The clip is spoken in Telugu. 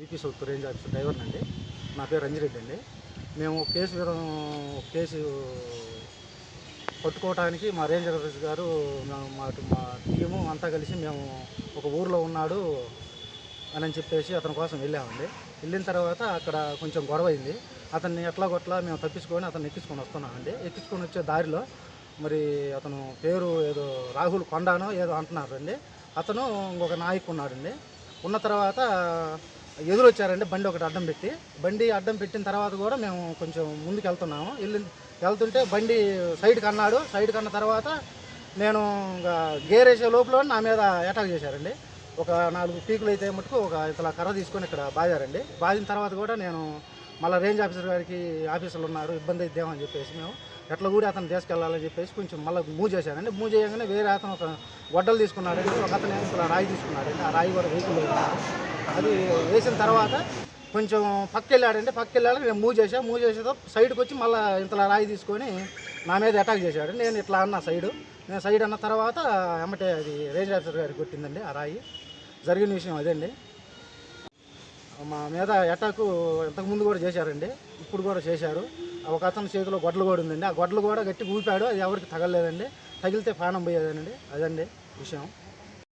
EP south range officer driver అండి. నా పేరు రంజిరెడ్డి అండి. మేము కేసు విధం కేసు పట్టుకోవడానికి మా రేంజ్ ఆఫీసర్ గారు మా- మా టీము అంతా కలిసి మేము ఒక ఊర్లో ఉన్నాడు అని చెప్పేసి అతని కోసం వెళ్ళామండి. వెళ్ళిన తర్వాత అక్కడ కొంచెం గొడవ అయింది. అతన్ని ఎట్లాగొట్లా మేము తప్పించుకొని అతన్ని ఎక్కించుకొని వస్తున్నామండి. ఎక్కించుకొని వచ్చే దారిలో మరి అతను పేరు ఏదో రాహుల్ కొండానో ఏదో అంటున్నారండి. అతను ఇంకొక నాయకు ఉన్నాడండి. ఉన్న తర్వాత ఎదురు వచ్చారండి బండి ఒకటి అడ్డం పెట్టి. బండి అడ్డం పెట్టిన తర్వాత కూడా మేము కొంచెం ముందుకు వెళ్తున్నాము వెళ్ళి వెళ్తుంటే బండి సైడ్కి అన్నాడు. సైడ్కి అన్న తర్వాత నేను ఇంకా గేర్ వేసే లోపల నా మీద అటాక్ చేశారండి. ఒక నాలుగు పీకులు అయితే మటుకు ఒక ఇట్లా కర్ర తీసుకొని ఇక్కడ బాధారండి బాదిన తర్వాత కూడా నేను మళ్ళీ రేంజ్ ఆఫీసర్ గారికి ఆఫీసర్లు ఉన్నారు ఇబ్బంది అయిద్దామని చెప్పేసి మేము ఎట్లా కూడా అతను తీసుకెళ్ళాలని చెప్పేసి కొంచెం మళ్ళీ మూవ్ చేశానండి. మూవ్ చేయగానే వేరే అతను ఒక గొడ్డలు తీసుకున్నాడండి. ఒక అతను ఇట్లా రాయి తీసుకున్నాడండి. ఆ రాయి కూడా వెహికల్ అది వేసిన తర్వాత కొంచెం పక్క వెళ్ళాడండి పక్క వెళ్ళాడు నేను మూవ్ చేశాను మూవ్ చేసేదో సైడ్కి వచ్చి మళ్ళీ ఇంతలా రాయి తీసుకొని నా మీద అటాక్ చేశాడు. నేను ఇట్లా అన్న సైడు. నేను సైడ్ అన్న తర్వాత ఎమ్మటే అది రేంజ్ ఆఫీసర్ గారికి కొట్టిందండి ఆ రాయి. జరిగిన విషయం అదండి. మా మీద అటాకు ఇంతకుముందు కూడా చేశారండి. ఇప్పుడు కూడా చేశారు. ఒక అతని చేతిలో గొడ్డలు కూడా ఉందండి. ఆ గొడ్డలు కూడా గట్టి ఊపాడు. అది ఎవరికి తగలలేదండి. తగిలితే ప్రాణం పోయేదండి అదండి విషయం.